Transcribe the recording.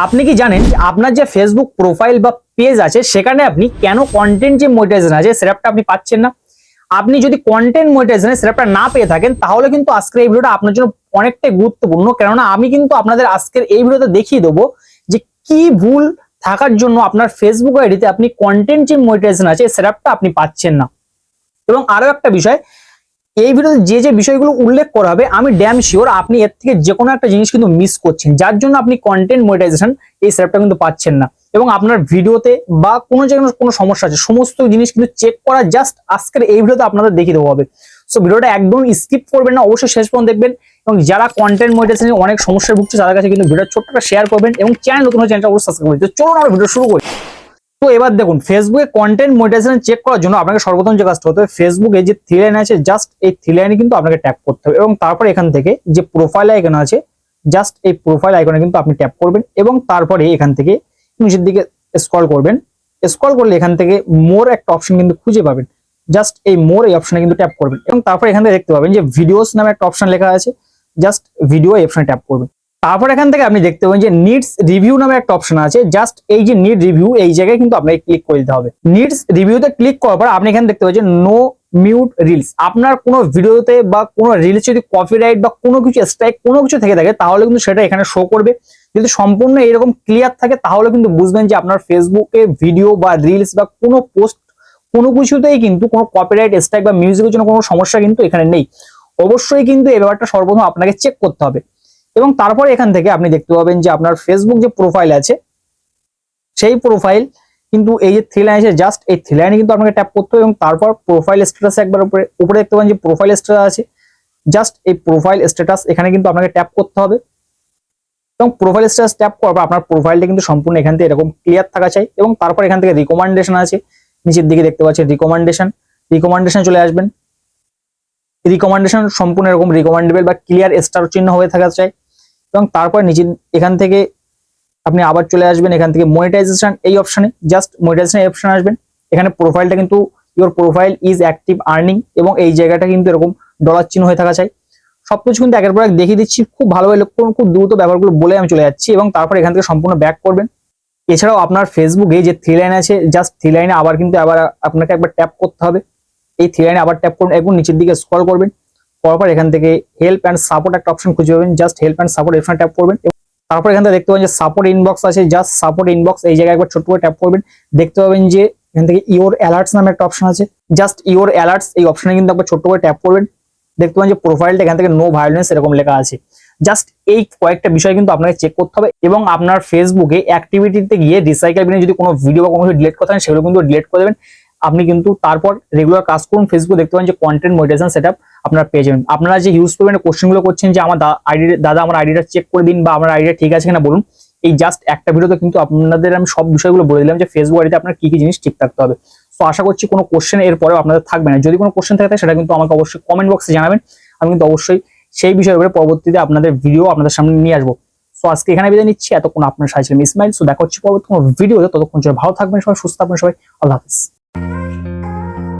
আপনি কি জানেন আপনার যে ফেসবুক প্রোফাইল বা পেজ আছে, সেখানে আপনি কেন কন্টেন্ট যে মনিটাইজেশন আছে সেটা আপনি পাচ্ছেন না? আপনি যদি কন্টেন্ট মনিটাইজেশনের সেটআপটা না পেয়ে থাকেন, তাহলে কিন্তু আজকের এই ভিডিওটা আপনার জন্য অনেকটাই গুরুত্বপূর্ণ। কেননা আমি কিন্তু আপনাদের আজকের এই ভিডিওতে দেখিয়ে দেবো যে কি ভুল থাকার জন্য আপনার ফেসবুক আইডিতে আপনি কন্টেন্ট যে মনিটাইজেশন আছে সেটআপটা আপনি পাচ্ছেন না। এবং আরও একটা বিষয় এই ভিডিওতে যে যে বিষয়গুলো উল্লেখ করা হবে, আমি ড্যাম শিওর আপনি এর থেকে যে কোনো একটা জিনিস কিন্তু মিস করছেন। যার জন্য আপনি কন্টেন্ট মনিটাইজেশন এই সেটআপটা কিন্তু পাচ্ছেন না। এবং আপনার ভিডিওতে বা কোনো জায়গায় কোনো সমস্যা আছে, সমস্ত জিনিস কিন্তু চেক করা জাস্ট আজকের এই ভিডিওতে আপনাদের দেখিয়ে দেওয়া হবে। সো ভিডিওটা একদম স্কিপ করবেন না, অবশ্যই শেষ পর্যন্ত দেখবেন। এবং যারা কন্টেন্ট মনিটাইজেশনে অনেক সমস্যায় ভুগছে, তাদের কাছে কিন্তু ভিডিও ছোট্ট শেয়ার করবেন এবং চ্যানেল নতুন চ্যানেলটা অবশ্যই সাবস্ক্রাইব করবেন। চলুন আমরা ভিডিও শুরু করি। তো এবার দেখুন ফেসবুকে কন্টেন্ট মনিটাইজেশন চেক করার জন্য আপনাকে সর্বপ্রথম যে কাজটা হতে হবে ফেসবুকে যে থ্রি লাইন আছে জাস্ট এই থ্রি লাইনে কিন্তু আপনাকে ট্যাপ করতে হবে। এবং তারপরে এখান থেকে যে প্রোফাইল আইকন আছে জাস্ট এই প্রোফাইল আইকনে কিন্তু আপনি ট্যাপ করবেন এবং তারপরে এখান থেকে নিচের দিকে স্ক্রল করবেন। স্ক্রল করলে এখান থেকে মোর একটা অপশন কিন্তু খুঁজে পাবেন। জাস্ট এই মোর এই অপশনে কিন্তু ট্যাপ করবেন। এবং তারপর এখান থেকে দেখতে পাবেন যে ভিডিওস নামে একটা অপশন লেখা আছে জাস্ট ভিডিও এই অপশনে ট্যাপ করবেন। তারপর এখান থেকে আপনি দেখতে পাবেন যে নিডস রিভিউ নামে একটা অপশন আছে। জাস্ট এই যে নিড রিভিউ এই জায়গায় কিন্তু আপনাকে ক্লিক করে দিতে হবে। নিডস রিভিউতে ক্লিক করার পর আপনি এখানে দেখতে পাচ্ছেন নো মিউট রিলস আপনার কোনো ভিডিওতে বা কোনো রিলস যদি কপিরাইট বা কোনো কিছু স্ট্রাইক কোনো কিছু থেকে থাকে, তাহলে কিন্তু সেটা এখানে শো করবে। যদি সম্পূর্ণ এরকম ক্লিয়ার থাকে, তাহলে কিন্তু বুঝবেন যে আপনার ফেসবুকে ভিডিও বা রিলস বা কোনো পোস্ট কোনো কিছুতেই কিন্তু কোনো কপিরাইট স্ট্রাইক বা মিউজিকের জন্য কোনো সমস্যা কিন্তু এখানে নেই। অবশ্যই কিন্তু এই ব্যাপারটা সর্বপ্রথম আপনাকে চেক করতে হবে। এবং তারপরে এখান থেকে আপনি দেখতে পাবেন যে আপনার ফেসবুক যে প্রোফাইল আছে, সেই প্রোফাইল কিন্তু এই যে থ্রি লাইন আছে জাস্ট এই থ্রি লাইনে কিন্তু আপনাকে ট্যাপ করতে হবে এবং তারপর প্রোফাইল স্ট্যাটাস একবার উপরে উপরে দেখতে পাবেন যে প্রোফাইল স্ট্যাটাস আছে। জাস্ট এই প্রোফাইল স্ট্যাটাস এখানে কিন্তু আপনাকে ট্যাপ করতে হবে। এবং প্রোফাইল স্ট্যাটাস ট্যাপ করার পর আপনার প্রোফাইলটা কিন্তু সম্পূর্ণ এখান থেকে এরকম ক্লিয়ার থাকা চাই এবং তারপর এখান থেকে রিকমেন্ডেশন আছে। নিচের দিকে দেখতে পাচ্ছেন রিকমেন্ডেশন রিকমেন্ডেশন চলে আসবেন। রিকমেন্ডেশন সম্পূর্ণ এরকম রিকমেন্ডেবল বা ক্লিয়ার স্টার চিহ্ন হয়ে থাকা চাই। এবং তারপর নিচে এখান থেকে আপনি আবার চলে আসবেন এখান থেকে মনিটাইজেশন এই অপশনে জাস্ট মনিটাইজেশন অপশনে আসবেন। এখানে প্রোফাইলটা কিন্তু your profile is active earning এবং এই জায়গাটা কিন্তু এরকম ডলার চিহ্ন হয়ে থাকা চাই। সবকিছু কিন্তু একের পর এক দেখিয়ে দিচ্ছি খুব ভালোভাবে লক্ষ্য করুন, খুব দ্রুত ব্যাপারগুলো বলে আমি চলে যাচ্ছি এবং তারপর এখান থেকে সম্পূর্ণ ব্যাক করবেন। এছাড়াও আপনার ফেসবুকে যে থ্রি লাইন আছে জাস্ট থ্রি লাইনে আবার কিন্তু আবার আপনাকে একবার ট্যাপ করতে হবে। এই থ্রি লাইনে আবার ট্যাপ করুন এবং নিচের দিকে স্ক্রল করবেন। করার পর এখান থেকে হেল্প অ্যান্ড সাপোর্ট একটা অপশন খুঁজে পাবেন। জাস্ট হেল্প অ্যান্ড সাপোর্ট এখানে ট্যাপ করবেন তারপর এখান থেকে দেখতে পাবেন যে সাপোর্ট ইনবক্স আছে। জাস্ট সাপোর্ট ইনবক্স এই জায়গায় একবার ছোট্ট করে ট্যাপ করবেন। দেখতে পাবেন যে এখান থেকে ইওর অ্যালার্টস নামে একটা অপশন আছে। জাস্ট ইওর অ্যালার্টস এই অপশনে কিন্তু একবার ছোট্ট করে ট্যাপ করবেন। দেখতে পাবেন যে প্রোফাইলটা এখান থেকে নো ভায়োলেন্স এরকম লেখা আছে। জাস্ট এই কয়েকটা বিষয় কিন্তু আপনাকে চেক করতে হবে এবং আপনার ফেসবুকে অ্যাক্টিভিটিতে গিয়ে রিসাইকেল বিনে যদি কোনো ভিডিও বা কোনো কিছু ডিলিট করতে হয় সেগুলো কিন্তু ডিলিট করে দেবেন। আপনি কিন্তু তারপর রেগুলার কাজ করুন ফেসবুক দেখতে পাবেন যে কন্টেন্ট মনিটাইজেশন সেটআপ আপনার পেয়ে যাবেন। আপনারা যে ইউজ করবেন কোশ্চেনগুলো করছেন যে আমার আইডি দাদা আমার আইডিটা চেক করে দিন বা আমার আইডিটা ঠিক আছে কিনা বলুন, এই জাস্ট একটা ভিডিওতে কিন্তু আপনাদের আমি সব বিষয়গুলো বলে দিলাম যে ফেসবুক আইডিতে আপনার কি কি জিনিস ঠিক থাকতে হবে। তো আশা করছি কোনো কোশ্চেন এর পরেও আপনাদের থাকবে না। যদি কোনো কোশ্চেন থাকে, সেটা কিন্তু আমাকে অবশ্যই কমেন্ট বক্সে জানাবেন। আমি কিন্তু অবশ্যই সেই বিষয়ের উপরে পরবর্তীতে আপনাদের ভিডিও আপনাদের সামনে নিয়ে আসব। সো আজকে এখানে বিদায় নিচ্ছি। এতক্ষণ আপনার ছিলাম ইসমাইল। সো দেখা হচ্ছে পরবর্তী কোনো ভিডিওতে ততক্ষণ ভালো থাকবেন সবাই, সুস্থ থাকবেন সবাই। আল্লাহ হাফিজ।